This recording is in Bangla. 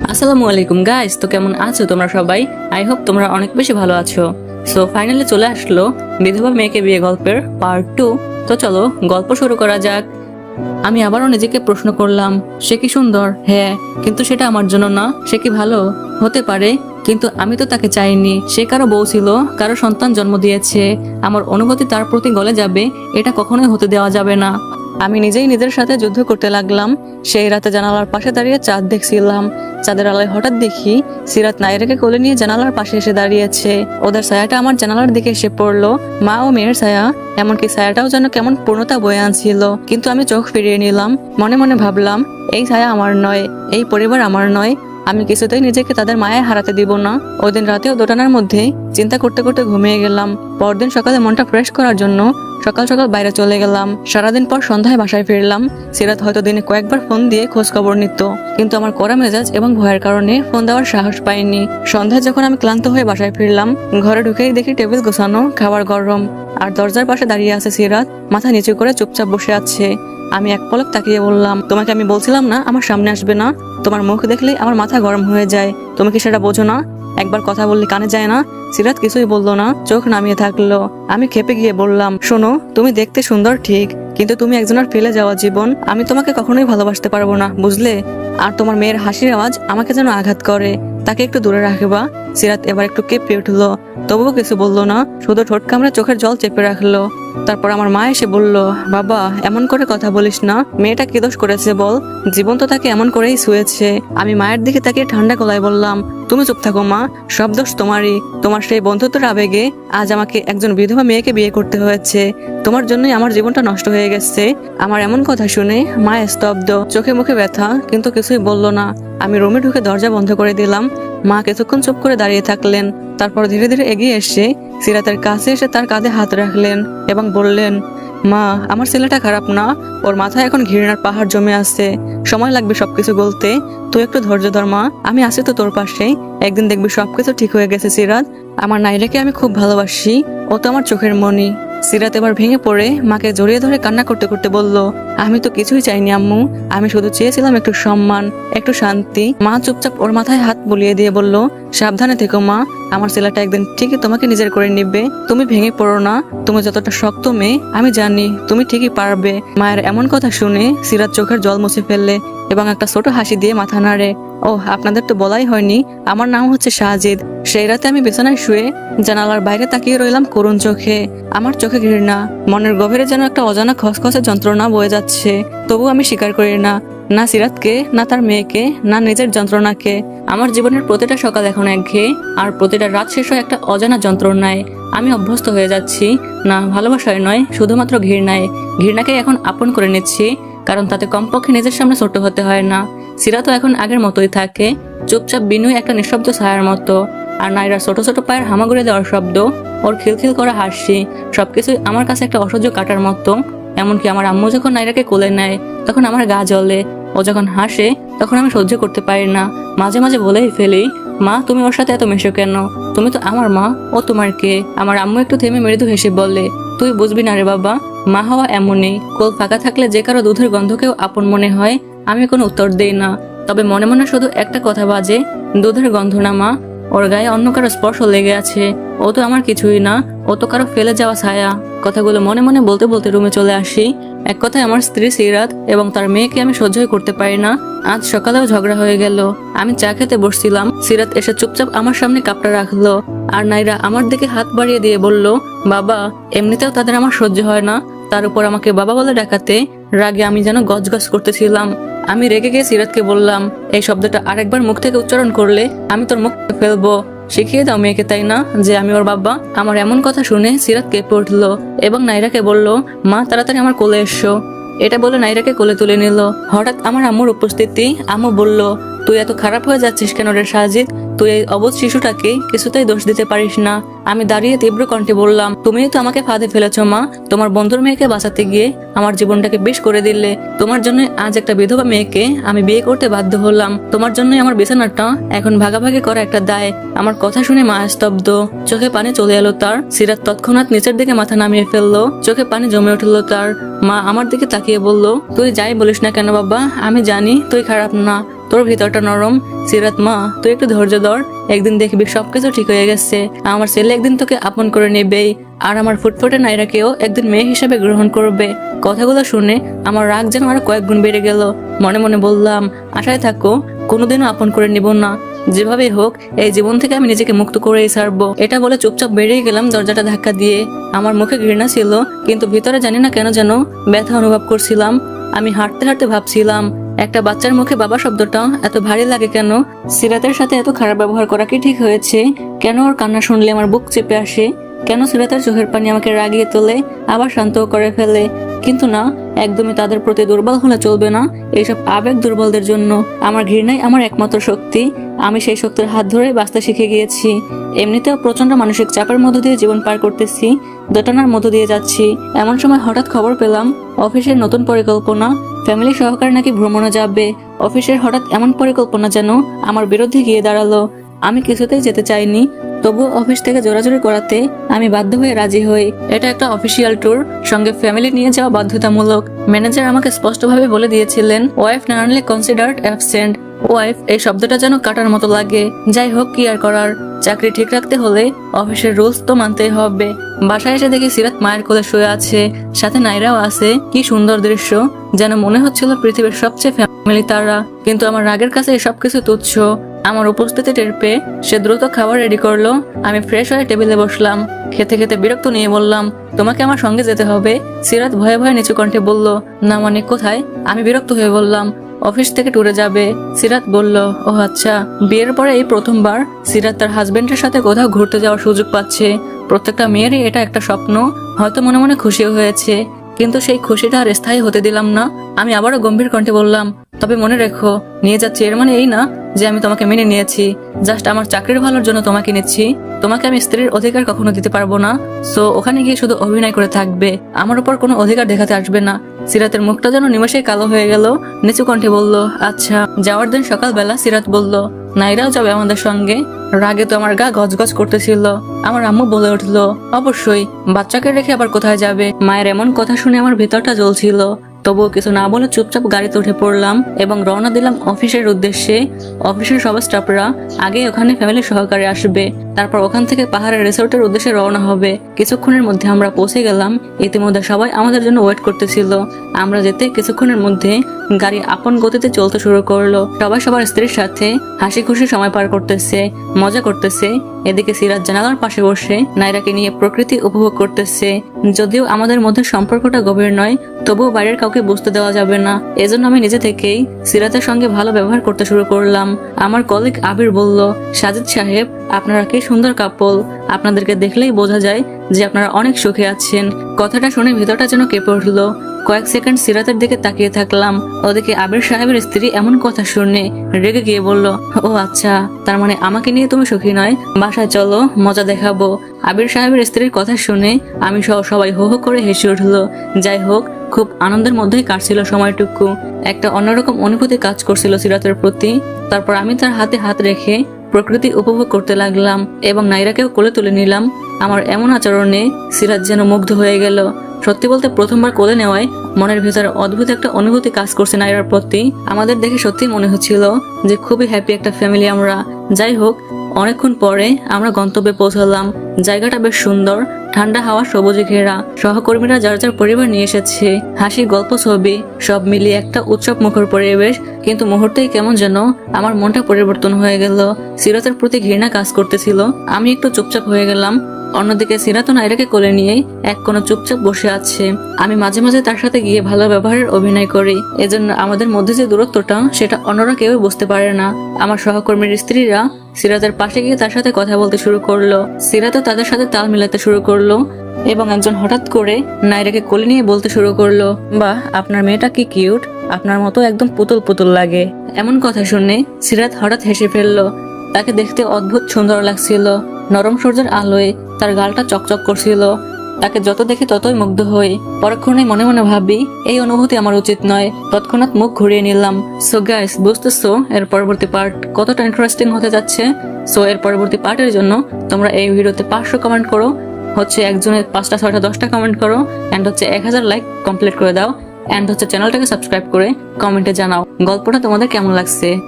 আসসালামু আলাইকুম গাইস তো কেমন আছো তোমরা সবাই? আই হোপ তোমরা অনেক বেশি ভালো আছো। সো ফাইনালি চলে আসলো বিধবা মেয়েকে বিয়ে গল্পের পার্ট টু তো চলো, গল্প শুরু করা যাক। আমি আবারও নিজেকে প্রশ্ন করলাম, সে কি সুন্দর? হ্যাঁ কিন্তু সেটা আমার জন্য না, সে কি ভালো? হতে পারে, কিন্তু আমি তো তাকে চাইনি। সে কারও বউ ছিল, কারও সন্তান জন্ম দিয়েছে। আমার অনুভূতি তার প্রতি গলে যাবে, এটা কখনোই হতে দেওয়া যাবে না। আমি নিজেই নিজের সাথে যুদ্ধ করতে লাগলাম, সেই রাতে জানালার পাশে দাঁড়িয়ে চাঁদ দেখছিলাম। চাঁদের আলোয় হঠাৎ দেখি সিরাত নাইরাকে কোলে নিয়ে জানালার পাশে এসে দাঁড়িয়েছে। ওদের ছায়াটা আমার জানালার দিকে এসে পড়ল। মা ও মেয়ের ছায়া, এমনকি ছায়াটাও যেন কেমন পূর্ণতা বয়ে আনছিল। কিন্তু আমি চোখ ফিরিয়ে নিলাম, মনে মনে ভাবলাম, এই ছায়া আমার নয়, এই পরিবার আমার নয়। আমি কিছুতেই নিজেকে তাদের মায়ে হারাতে দিব না। ওই দিন রাতেও দোটানার মধ্যে চিন্তা করতে করতে ঘুমিয়ে গেলাম। পরদিন সকালে মনটা ফ্রেশ করার জন্য সকাল সকাল বাইরে চলে গেলাম। সারাদিন পর সন্ধ্যায় বাসায় ফিরলাম। সিরাত হয়তো দিনে কয়েকবার ফোন দিয়ে খোঁজ খবর নিত। কিন্তু আমার কড়া মেজাজ এবং ভয়ের কারণে ফোন দেওয়ার সাহস পাইনি। সন্ধ্যায় যখন আমি ক্লান্ত হয়ে বাসায় ফিরলাম, ঘরে ঢুকেই দেখি টেবিল গোছানো, খাবার গরম। আর দরজার পাশে দাঁড়িয়ে আছে সিরাত, মাথা নিচু করে চুপচাপ বসে আছে। আমি এক পলক তাকিয়ে বললাম, তোমাকে আমি বলছিলাম না, আমার সামনে আসবে না? তোমার মুখ দেখলেই আমার মাথা গরম হয়ে যায়। তুমি কি সেটা বোঝো না? একবার কথা বললে কানে যায় না? সিরাত কিছুই বলল না। চোখ নামিয়ে থাকল। আমি খেপে গিয়ে বললাম, শোনো, তুমি দেখতে সুন্দর ঠিক, কিন্তু তুমি একজনের ফেলে যাওয়া জীবন আমি তোমাকে কখনোই ভালোবাসতে পারব না, বুঝলে? আর তোমার মেয়ের হাসির আওয়াজ আমাকে যেন আঘাত করে। তাকে একটু দূরে রাখবা। সিরাত এবার একটু কেঁপে উঠল। তবুও কিছু বলল না, শুধু ঠোঁট কামড়ে চোখের জল চেপে রাখল। তারপর আমার মা এসে বলল, বাবা, এমন করে কথা বলিস না। মেয়েটা কি দোষ করেছে বল? জীবন তো তাকে এমন করেই শুয়েছে আমি মায়ের দিকে তাকে ঠান্ডা গলায় বললাম, তুমি চুপ থাকো মা, সব দোষ তোমারই। তোমার সেই বন্ধুত্বের আবেগে আজ আমাকে একজন বিধবা মেয়েকে বিয়ে করতে হয়েছে। তোমার জন্যই আমার জীবনটা নষ্ট হয়ে গেছে। আমার এমন কথা শুনে মা স্তব্ধ। চোখে মুখে ব্যথা, কিন্তু কিছুই বলল না। আমি রুমে ঢুকে দরজা বন্ধ করে দিলাম। মা কিছুক্ষণ চুপ করে দাঁড়িয়ে থাকলেন। তারপর ধীরে ধীরে এগিয়ে এসে সিরাতের কাছে এসে তার কাঁধে হাত রাখলেন এবং বললেন, মা, আমার ছেলেটা খারাপ না। ওর মাথায় এখন ঘৃণার পাহাড় জমে আছে। সময় লাগবে সবকিছু বলতে। তুই একটু ধৈর্য ধর, মা। আমি আছি তো তোর পাশেই একদিন দেখবি সবকিছু ঠিক হয়ে গেছে, সিরাত। আমার নাইরাকে আমি খুব ভালোবাসি। ও তো আমার চোখের মনি সিরাত এবার ভেঙে পড়ে মাকে জড়িয়ে ধরে কান্না করতে করতে বলল, আমি তো কিছুই চাইনি, আম্মু। আমি শুধু চেয়েছিলাম একটু সম্মান, একটু শান্তি। মা চুপচাপ ওর মাথায় হাত বুলিয়ে দিয়ে বলল, সাবধানে থেকো, মা। আমার ছেলেটা একদিন ঠিকই তোমাকে নিজের করে নিবে। তুমি ভেঙে পড়ো না। তুমি যতটা শক্ত মেয়ে, আমি জানি তুমি ঠিকই পারবে। মায়ের এমন কথা শুনে সিরাত চোখের জল মুছে ফেললে এবং একটা ছোট হাসি দিয়ে মাথা নাড়ে। ও আপনাদের তো বলাই হয়নি। আমার নাম হচ্ছে শাহজিদ সেই রাতে আমি বিছানায় শুয়ে জানালার বাইরে তাকিয়ে রইলাম করুণ চোখে। আমার চোখে ঘৃণা। মনের গভীরে যেন একটা অজানা খসখসে যন্ত্রণা বয়ে যাচ্ছে। তবু আমি স্বীকার করি না। না সিরাতকে, না তার মেয়েকে, না নিজের যন্ত্রণাকে। আমার জীবনের প্রতিটা সকাল এখন একঘেয়ে, আর প্রতিটা রাত শেষ হয় একটা অজানা যন্ত্রণায়। আমি অভ্যস্ত হয়ে যাচ্ছি। না, ভালোবাসায় নয়, শুধুমাত্র ঘৃণায়। ঘৃণাকে এখন আপন করে নিচ্ছি, কারণ তাতে কমপক্ষে নিজের সামনে ছোট হতে হয় না। সিরাতও এখন আগের মতোই থাকে। চুপচাপ বিনয় একটা নিঃশব্দ ছায়ার মতো, আর নাইরা ছোট ছোট পায়ের হামাগুড়ি দেওয়ার শব্দ, ওর খিলখিল করা হাসি, সবকিছুই আমার কাছে একটা অসহ্য কাটার মতো। এমনকি আমার আম্মু যখন নাইরাকে কোলে নেয়, তখন আমার গা জ্বলে। ও যখন হাসে, তখন আমি সহ্য করতে পারি না। মাঝে মাঝে বলেই ফেলি, মা, তুমি ওর সাথে এত মেশো কেন? তুমি তো আমার মা, ও তোমার কে? আমার আম্মু একটু থেমে মৃদু হেসে বলে, তুই বুঝবি না রে বাবা, মা হওয়া এমনই। কোল ফাঁকা থাকলে যে কারও দুধের গন্ধকেও আপন মনে হয় আমি কোনো উত্তর দেই না। তবে মনে মনে শুধু একটা কথা বাজে, দুধের গন্ধ না মা ওর গায়ে অন্য কারও স্পর্শ লেগে আছে। ও তো আমার কিছুই না, ও তো কারও ফেলে যাওয়া ছায়া। কথাগুলো মনে মনে বলতে বলতে রুমে চলে আসি। এক কথায় আমার স্ত্রী সিরাত এবং তার মেয়েকে আমি সহ্যই করতে পারি না। আজ সকালেও ঝগড়া হয়ে গেল। আমি চা খেতে বসছিলাম। সিরাত এসে চুপচাপ আমার সামনে কাপটা রাখল। আর নাইরা আমার দিকে হাত বাড়িয়ে দিয়ে বলল, বাবা, এমনিতেও তাদের আমার সহ্য হয় না। তার উপর আমাকে বাবা বলে ডাকাতে রাগে আমি যেন গজগজ করতেছিলাম। আমি রেগে গিয়ে সিরাতকে বললাম, এই শব্দটা আরেকবার মুখ থেকে উচ্চারণ করলে আমি তোর মুখ ফেলব। শিখিয়ে দাও মেয়েকে, তাই না? যে আমি ওর বাবা আমার এমন কথা শুনে সিরাত কেঁপে উঠল এবং নাইরাকে বলল, মা, তাড়াতাড়ি আমার কোলে এসো এটা বলে নাইরাকে কোলে তুলে নিল। হঠাৎ আমার আম্মুর উপস্থিতি, আম্মু বলল, তুই এত খারাপ হয়ে যাচ্ছিস কেন রে সাজিদ? তুই এই অবধ শিশুটাকে কিছুতেই দোষ দিতে পারিস না। আমি দাঁড়িয়ে তীব্র কণ্ঠে বললাম তুমি তো আমাকে ফাঁদে ফেলেছো, মা। তোমার বন্ধুর মেয়েকে বাঁচাতে গিয়ে আমার জীবনটাকে বেশ করে দিলে। তোমার জন্য আজ একটা বিধবা মেয়েকে আমি বিয়ে করতে বাধ্য হলাম। তোমার জন্যই আমার বিছানাটা এখন ভাগাভাগি করা একটা দায়। আমার কথা শুনে মা স্তব্ধ। চোখে পানি চলে এলো তার। সিরাত তৎক্ষণাৎ নিচের দিকে মাথা নামিয়ে ফেলল। চোখে পানি জমে উঠল তার। মা আমার দিকে তাকিয়ে বলল, তুই যাই বলিস না কেন বাবা? আমি জানি তুই খারাপ না। তোর ভিতরটা নরম, সিরাত মা, তুই একটু ধৈর্য ধর, একদিন দেখবি সবকিছু ঠিক হয়ে গেছে। আমার ছেলে একদিন তোকে আপন করে নেবেই আর আমার ফুটফুটে নাইরাকেও একদিন মেয়ে হিসেবে গ্রহণ করবে। কথাগুলো শুনে আমার রাগ যেন আরও কয়েক গুণ বেড়ে গেল। মনে মনে বললাম, আশায় থাকো, কোনোদিনও আপন করে নিব না। যেভাবে হোক, এই জীবন থেকে আমি নিজেকে মুক্ত করেই ছাড়বো। এটা বলে চুপচাপ বেরিয়ে গেলাম দরজাটা ধাক্কা দিয়ে। আমার মুখে ঘৃণা ছিল, কিন্তু ভিতরে জানি না কেন যেন ব্যথা অনুভব করছিলাম। আমি হাঁটতে হাঁটতে ভাবছিলাম একটা বাচ্চার মুখে বাবা শব্দটা এত ভারী লাগে কেন? সিরাতের সাথে এত খারাপ ব্যবহার করা কি ঠিক হয়েছে? কেন ওর কান্না শুনলে আমার বুক চেপে আসে? কেন সিরাতের চোখের পানি আমাকে রাগিয়ে তোলে, আবার শান্ত করে ফেলে? কিন্তু না, একদমই তাদের প্রতি দুর্বল হলে চলবে না এইসব আবেগ দুর্বলদের জন্য। আমার ঘৃণাই আমার একমাত্র শক্তি। আমি সেই শক্তির হাত ধরে বাঁচতে শিখে গিয়েছি। এমনিতেও প্রচণ্ড মানসিক চাপের মধ্য দিয়ে জীবন পার করতেছি, দোটানার মধ্য দিয়ে যাচ্ছি। এমন সময় হঠাৎ খবর পেলাম, অফিসের নতুন পরিকল্পনা। ফ্যামিলি সহকারে নাকি ভ্রমণে যাবে? অফিসের হঠাৎ এমন পরিকল্পনা যেন আমার বিরুদ্ধে গিয়ে দাঁড়াল। আমি কিছুতেই যেতে চাইনি। তবুও অফিস থেকে জোরাজোরি করাতে আমি বাধ্য হয়ে রাজি হই। এটা একটা অফিসিয়াল ট্যুর, সঙ্গে ফ্যামিলি নিয়ে যাওয়া বাধ্যতামূলক। ম্যানেজার আমাকে স্পষ্টভাবে বলে দিয়েছিলেন ওয়াইফ না আনলে কনসিডার্ড অ্যাবসেন্ট ওয়াইফ এই শব্দটা যেন কাটার মতো লাগে। যাই হোক, কি আর করার? চাকরি ঠিক রাখতে হলে অফিসের রুলস তো মানতেই হবে। বাসায় এসে দেখি সিরাত মায়ের কোলে শুয়ে আছে, সাথে নাইরাও আছে। কি সুন্দর দৃশ্য। যেন মনে হচ্ছিল পৃথিবীর সবচেয়ে ফ্যামিলি তারা। কিন্তু আমার রাগের কাছে এসব কিছু তুচ্ছ। আমার উপস্থিতি টের পেয়ে সে দ্রুত খাবার রেডি করল। আমি ফ্রেশ হয়ে টেবিলে বসলাম। খেতে খেতে বিরক্ত নিয়ে বললাম, তোমাকে আমার সঙ্গে যেতে হবে? সিরাত ভয়ে ভয়ে নিচু কণ্ঠে বলল, না মানে কোথায়? আমি বিরক্ত হয়ে বললাম, অফিস থেকে ট্যুরে যাবে। সিরাত বলল, ও আচ্ছা। বিয়ের পরে এই প্রথমবার সিরাত তার হাজবেন্ডের সাথে কোথাও ঘুরতে যাওয়ার সুযোগ পাচ্ছে। প্রত্যেকটা মেয়েরই এটা একটা স্বপ্ন। হয়তো মনে মনে খুশিও হয়েছে। কিন্তু সেই খুশিটা আর স্থায়ী হতে দিলাম না। আমি আবারও গম্ভীর কণ্ঠে বললাম, তবে মনে রেখো, নিয়ে যাচ্ছি এর মানে এই না যে আমি তোমাকে মেনে নিয়েছি। জাস্ট আমার চাকরির ভালোর জন্য তোমাকে নিচ্ছি। তোমাকে আমি স্ত্রীর অধিকার কখনো দিতে পারব না। সো, ওখানে গিয়ে শুধু অভিনয় করে থাকবে। আমার উপর কোনো অধিকার দেখাতে আসবে না। সিরাতের মুখটা যেন নিমেষেই কালো হয়ে গেল। নিচু কণ্ঠে বলল আচ্ছা। যাওয়ার দিন সকালবেলা সিরাত বলল নাইরাও যাবে আমাদের সঙ্গে। রাগে তো আমার গা গজগজ করতেছিল। আমার আম্মু বলে উঠল, অবশ্যই। বাচ্চাকে রেখে আবার কোথায় যাবে? মায়ের এমন কথা শুনে আমার ভেতরটা জ্বলছিল। তবুও কিছু না বলে চুপচাপ গাড়িতে উঠে পড়লাম এবং রওনা দিলাম অফিসের উদ্দেশ্যে। অফিসের সব স্টাফরা আগে ওখানে ফ্যামিলি সহকারে আসবে। তারপর ওখান থেকে পাহাড়ের রিসোর্টের উদ্দেশ্যে রওনা হবে। কিছুক্ষণের মধ্যে আমরা পৌঁছে গেলাম। ইতিমধ্যে সবাই আমাদের জন্য ওয়েট করতেছিল। আমরা যেতে কিছুক্ষণের মধ্যে গাড়ি আপন গতিতে চলতে শুরু করল। সবাই সবার স্ত্রীর সাথে হাসি খুশি সময় পার করতেছে, মজা করতেছে। এদিকে সিরাজ জানালার পাশে বসে নাইরাকে নিয়ে প্রকৃতি উপভোগ করতেছে। যদিও আমাদের মধ্যে সম্পর্কটা গভীর নয়, তবুও বাইরের কাউকে বুঝতে দেওয়া যাবে না। এজন্য আমি নিজে থেকেই সিরাতের সঙ্গে ভালো ব্যবহার করতে শুরু করলাম। আমার কলিগ আবির বলল, সাজিদ সাহেব আপনারা কি সুন্দর কাপল? আপনাদেরকে দেখলেই বোঝা যায় যে আপনারা অনেক সুখে আছেন। কথাটা শুনে ভিতরটা যেন কেঁপে উঠল। কয়েক সেকেন্ড সিরাতের দিকে তাকিয়ে থাকলাম। ওদিকে আবির সাহেবের স্ত্রী এমন কথা শুনে রেগে গিয়ে বলল, ও আচ্ছা তার মানে আমাকে নিয়ে তুমি সুখী নয়? বাসায় চলো, মজা দেখাবো। আবির সাহেবের স্ত্রীর কথা শুনে আমি সহ সবাই হো হো করে হেসে উঠল। যাই হোক, খুব আনন্দের মধ্যেই কাটছিল সময়টুকু। একটা অন্যরকম অনুভূতি কাজ করছিল সিরাতের প্রতি। তারপর আমি তার হাতে হাত রেখে প্রকৃতি উপভোগ করতে লাগলাম এবং নাইরাকেও কোলে তুলে নিলাম। আমার এমন আচরণে সিরাজ যেন মুগ্ধ হয়ে গেল। সত্যি বলতে প্রথমবার কোলে নেওয়ায় মনের ভেতরে অদ্ভুত একটা অনুভূতি কাজ করছে নাইরার প্রতি। আমাদের দেখে সত্যি মনে হচ্ছিল যে খুবই হ্যাপি একটা ফ্যামিলি আমরা। যাই হোক অনেকক্ষণ পরে আমরা গন্তব্যে পৌঁছালাম। জায়গাটা বেশ সুন্দর, ঠান্ডা হাওয়া, সবুজে ঘেরা। সহকর্মীরা যার যার পরিবার নিয়ে এসেছে, হাসি, গল্প, ছবি, সব মিলিয়ে একটা উৎসব মুখর পরিবেশ। কিন্তু মুহূর্তেই কেমন যেন আমার মনটা পরিবর্তন হয়ে গেল। সিরাতের প্রতি ঘৃণা কাজ করতেছিল। আমি একটু চুপচাপ হয়ে গেলাম। অন্যদিকে সিরাত নাইরাকে কোলে নিয়ে এক কোনো চুপচাপ বসে আছে। আমি মাঝে মাঝে তার সাথে গিয়ে ভালো ব্যবহারের অভিনয় করি। এজন্য আমাদের মধ্যে যে দূরত্বটা, সেটা অন্যরা কেউ বুঝতে পারে না। আমার সহকর্মীর স্ত্রীরা সিরাতের পাশে গিয়ে তার সাথে কথা বলতে শুরু করল। সিরাতও তাদের সাথে তাল মিলাতে শুরু করল এবং একজন হঠাৎ করে নাইরাকে কোলে নিয়ে বলতে শুরু করল বা আপনার মেয়েটা কি কিউট? আপনার মতো একদম পুতুল পুতুল লাগে। এমন কথা শুনে সিরাত হঠাৎ হেসে ফেলল। তাকে দেখতে অদ্ভুত সুন্দর লাগছিল। নরম সূর্যের আলোয় তার গালটা চকচক করছিল। তাকে যত দেখি ততই মুগ্ধ হই। পরক্ষণে মনে মনে ভাবি, এই অনুভূতি আমার উচিত নয়। তৎক্ষণাৎ মুখ ঘুরিয়ে নিলাম। সো গাইস বুঝতেছো? এর পরবর্তী পার্ট কতটা ইন্টারেস্টিং হতে যাচ্ছে? সো এর পরবর্তী পার্টের জন্য তোমরা এই ভিডিওতে পাঁচশো কমেন্ট করো। হচ্ছে একজনের পাঁচটা, ছয়টা, দশটা কমেন্ট করো। অ্যান্ড হচ্ছে এক হাজার লাইক কমপ্লিট করে দাও। অ্যান্ড হচ্ছে চ্যানেলটাকে সাবস্ক্রাইব করে কমেন্টে জানাও। গল্পটা তোমাদের কেমন লাগছে?